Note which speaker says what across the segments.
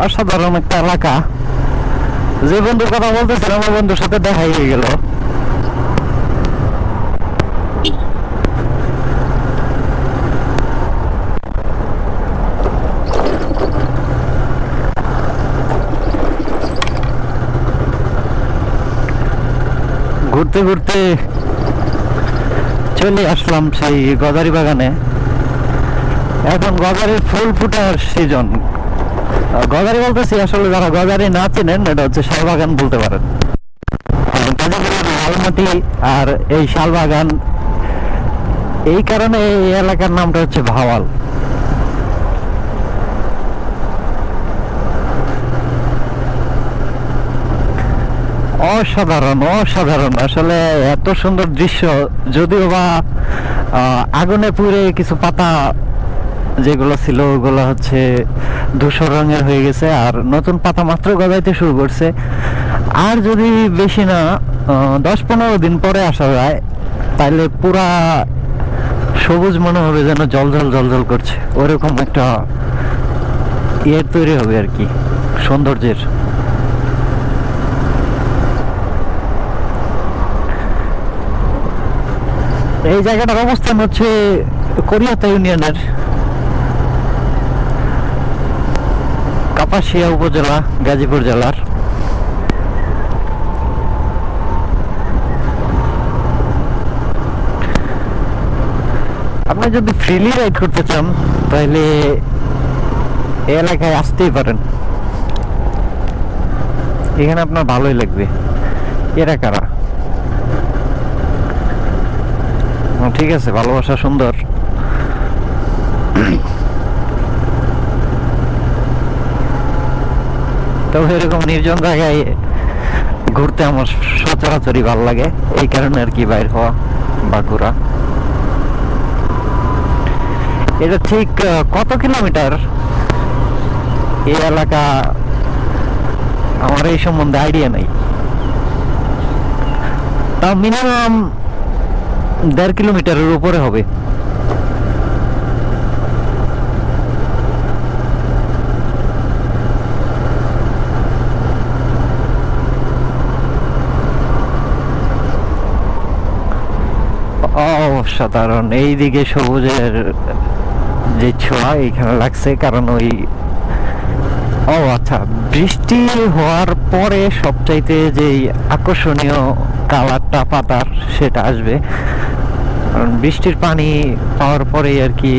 Speaker 1: অসাধারণ একটা এলাকা। যে বন্ধুর কথা বলতেছিলাম আমার বন্ধুর সাথে দেখাই হয়ে গেল। ঘুরতে ঘুরতে চলে আসলাম সেই গদারি বাগানে। এখন গদারির ফুল ফুটার সিজন গদারি বলতেছি, আসলে যারা গদারি না চেনেন, এটা হচ্ছে শালবাগান বলতে পারেন। লালমাটি আর এই শালবাগান, এই কারণে এই এলাকার নামটা হচ্ছে ভাওয়াল। অসাধারণ অসাধারণ। আসলে এত সুন্দর দৃশ্য, যদিও বা আগুনে পুড়ে কিছু পাতা যেগুলো ছিল, ওগুলো হচ্ছে ধূসর রঙের হয়ে গেছে আর নতুন পাতা মাত্র গজাইতে শুরু করছে। আর যদি বেশি না দশ পনেরো দিন পরে আসা যায় তাহলে পুরা সবুজ মনে হবে যেন জল জল জল জল করছে। ওরকম একটা ইয়ে তৈরি হবে আর কি, সৌন্দর্যের। এই জায়গাটার অবস্থান হচ্ছে কোরিয়াতা ইউনিয়নের কাপাসিয়া উপজেলা, গাজীপুর জেলার। আপনি যদি ফ্রিলি রাইড করতে চান, তাহলে এলাকায় আসতেই পারেন। এখানে আপনার ভালোই লাগবে। এরা কারা? ঠিক আছে, ভালোবাসা সুন্দর। তবে এরকম নির্জন জায়গায় ঘুরতে আমার সচরাচরই ভালো লাগে। এই কারণে আর কি বাইর হওয়া বা ঘোরা। এটা ঠিক কত কিলোমিটার? এই এলাকা আমার এই সম্বন্ধে আইডিয়া নেই। তাও মিনিমাম দেড় কিলোমিটারের উপরে হবে। অসাধারণ। এইদিকে সবুজের যে ছোঁয়া এখানে লাগছে, কারণ ওই ও আচ্ছা বৃষ্টি হওয়ার পরে সবচাইতে যে আকর্ষণীয় কালারটা, পাতার, সেটা আসবে। কারণ বৃষ্টির পানি পাওয়ার পরেই আর কি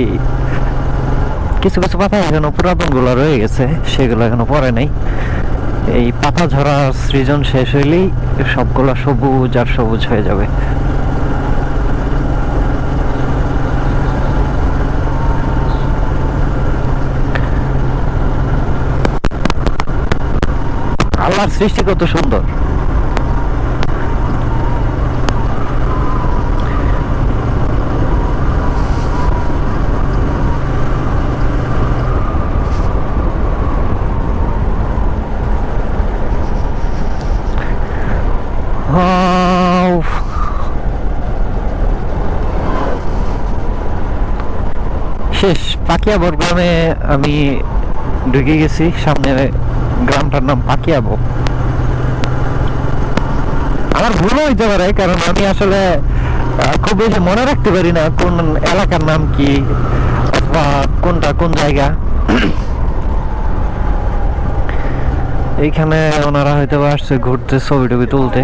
Speaker 1: কিছু কিছু পাতা এখনও পুরাতনগুলো রয়ে গেছে, সেগুলো এখনও পরে নাই। এই পাতা ঝরার সৃজন শেষ হইলেই সবগুলো সবুজ আর সবুজ হয়ে যাবে। আল্লাহর সৃষ্টি কত সুন্দর। শেষ পাকিয়াবর গ্রামে আমি ঢুকে গেছি সামনে গ্রামটার নাম পাকিয়াবো। আমার ভুল হইতে পারে, কারণ আমি আসলে খুব বেশি মনে রাখতে পারি না কোন এলাকার নাম কি অথবা কোনটা কোন জায়গা। এইখানে ওনারা হয়তো আসছে ঘুরতে, ছবি টবি তুলতে।